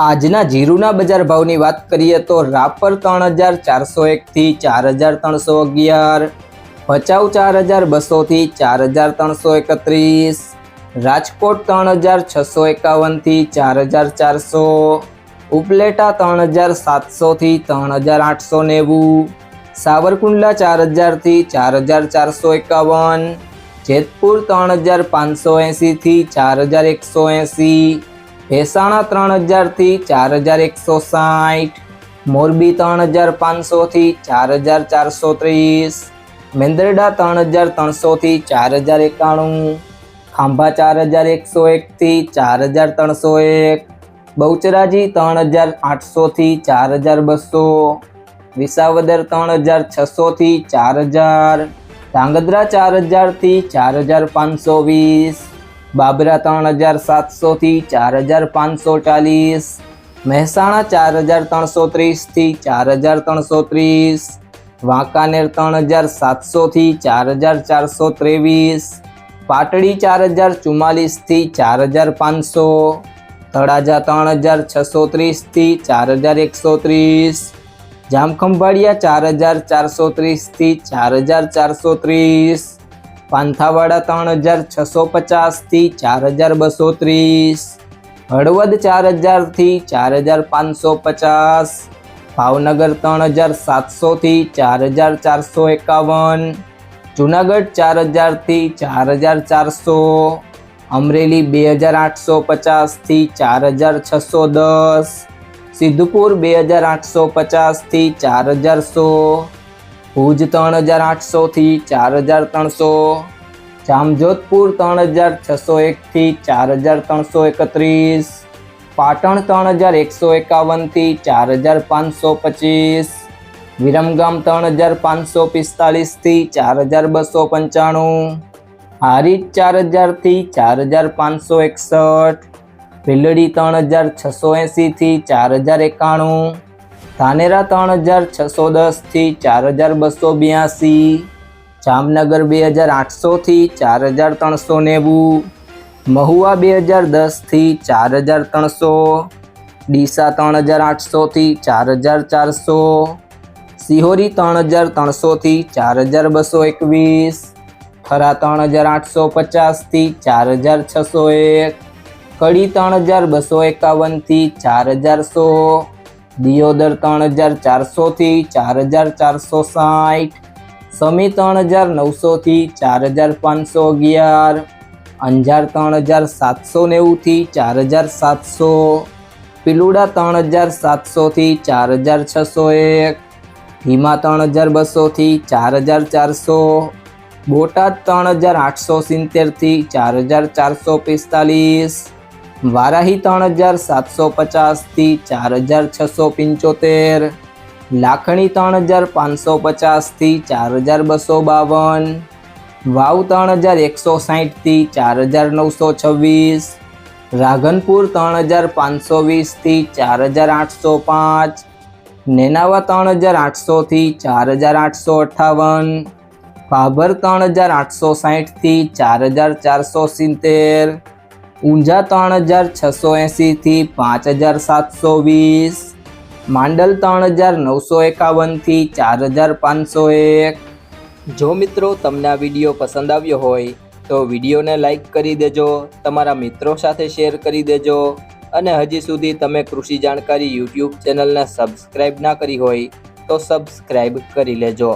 આજના જીરુના બજાર ભાવની વાત કરીએ તો રાપર ત્રણ હજાર ચારસો એકથી ચાર હજાર ત્રણસો અગિયાર, ભચાઉ ચાર હજાર બસોથી ચાર હજાર ત્રણસો એકત્રીસ, રાજકોટ ત્રણ હજાર છસો એકાવનથી ચાર હજાર ચારસો, ઉપલેટા ત્રણ હજાર સાતસોથી ત્રણ હજાર આઠસો નેવું, સાવરકુંડલા ચાર હજારથી ચાર હજાર ચારસો એકાવન, જેતપુર ત્રણ હજાર પાંચસો એંસીથી ચાર હજાર એકસો એંસી ભેસાણા ત્રણ હજારથી ચાર હજાર એકસો સાઠ, મોરબી ત્રણ હજાર પાંચસોથી ચાર હજાર ચારસો ત્રીસ, મેંદરડા ત્રણ હજાર ત્રણસોથી ચાર હજાર એકાણું, ખાંભા ચાર હજાર એકસો એકથી ચાર હજાર ત્રણસો એક, બહુચરાજી ત્રણ હજાર આઠસોથી ચાર હજાર બસો, વિસાવદર ત્રણ હજાર છસોથી ચાર હજાર, ધાંગધ્રા ચાર હજારથી ચાર હજાર પાંચસો વીસ બાબરા ત્રણ હજાર સાતસોથી ચાર હજાર પાંચસો ચાલીસ. મહેસાણા ચાર હજાર ત્રણસો ત્રીસથી ચાર હજાર ત્રણસો ત્રીસ. વાંકાનેર ત્રણ હજાર સાતસોથી ચાર હજાર ચારસો ત્રેવીસ. પાટડી ચાર હજાર ચુમ્માલીસથી ચાર હજાર પાંચસો. તળાજા ત્રણ હજાર છસો ત્રીસથી ચાર હજાર એકસો ત્રીસ. જામખંભાળિયા ચાર હજાર ચારસો ત્રીસથી ચાર હજાર ચારસો ત્રીસ. પાંથાવાડા ત્રણ હજાર છસો પચાસથી ચાર હજાર બસો ત્રીસ. હળવદ ચાર હજારથી ચાર હજાર પાંચસો પચાસ. ભાવનગર ત્રણ હજાર સાતસોથી ચાર હજાર ચારસો એકાવન. જુનાગઢ ચાર હજારથી ચાર હજાર ચારસો. અમરેલી બે હજાર આઠસો પચાસથી ચાર હજાર છસો દસ. સિદ્ધપુર બે હજાર આઠસો પચાસથી ચાર હજાર સો. ભુજ ત્રણ હજાર આઠસોથી ચાર હજાર ત્રણસો જામજોધપુર ત્રણ હજાર છસો એકથી ચાર હજાર ત્રણસો એકત્રીસ પાટણ ત્રણ હજાર એકસો એકાવનથી ચાર હજાર પાંચસો પચીસ વિરમગામ ત્રણ હજાર પાંચસો પિસ્તાલીસથી ચાર હજાર બસો પંચાણું હારીજ ચાર હજારથી ચાર હજાર પાંચસો એકસઠ ભીલડી ત્રણ હજાર છસો એંસીથી ચાર હજાર એકાણું ધાનેરા ત્રણ હજાર છસો દસથી ચાર હજાર બસો બ્યાસી, જામનગર બે હજાર આઠસોથી ચાર હજાર ત્રણસો નેવું મહુવા બે હજાર દસથી ચાર હજાર ત્રણસો, ડીસા ત્રણ હજાર આઠસોથી ચાર હજાર ચારસો, સિહોરી ત્રણ હજાર ત્રણસોથી ચાર હજાર બસો એકવીસ ખરા ત્રણ હજાર આઠસો પચાસથી ચાર હજાર છસો એક, કડી ત્રણ હજાર બસો એકાવનથી ચાર હજાર સો દિયોદર ત્રણ હજાર ચારસોથી ચાર હજાર ચારસો સાઠ. સમી ત્રણ હજાર નવસોથી ચાર હજાર પાંચસો અગિયાર. અંજાર ત્રણ હજાર સાતસો નેવુંથી ચાર હજાર સાતસો. પિલુડા ત્રણ હજાર સાતસોથી ચાર હજાર છસો એક. હિમા ત્રણ હજાર બસોથી ચાર હજાર ચારસો. બોટાદ ત્રણ હજાર આઠસો સિત્તેરથી ચાર હજાર ચારસો પિસ્તાલીસ. વારાહી ત્રણ હજાર સાતસો પચાસથી ચાર હજાર છસો પંચોતેર. લાખણી ત્રણ હજાર પાંચસો પચાસથી ચાર હજાર બસો બાવન. વાવ ત્રણ હજાર એકસો સાહીઠથી ચાર હજાર નવસો છવ્વીસ. રાધનપુર ત્રણ હજાર પાંચસો વીસથી ચાર હજાર આઠસો પાંચ. નેનાવા ત્રણ હજાર આઠસોથી ચાર હજાર આઠસો અઠ્ઠાવન ભાભર ત્રણ હજાર આઠસો સાહીઠથી ચાર હજાર ચારસો સિત્તેર. ઊંઝા ત્રણ હજાર છસો એંસીથી પાંચ હજાર સાતસો વીસ. માંડલ ત્રણ હજાર નવસો એકાવનથી ચાર હજાર પાંચસો એક. જો મિત્રો તમને આ વીડિયો પસંદ આવ્યો હોય, તો વિડીયોને લાઈક કરી દેજો, તમારા મિત્રો સાથે શેર કરી દેજો, અને હજી સુધી તમે કૃષિ જાણકારી યુટ્યુબ ચેનલને સબસ્ક્રાઈબ ના કરી હોય, તો સબસ્ક્રાઈબ કરી લેજો.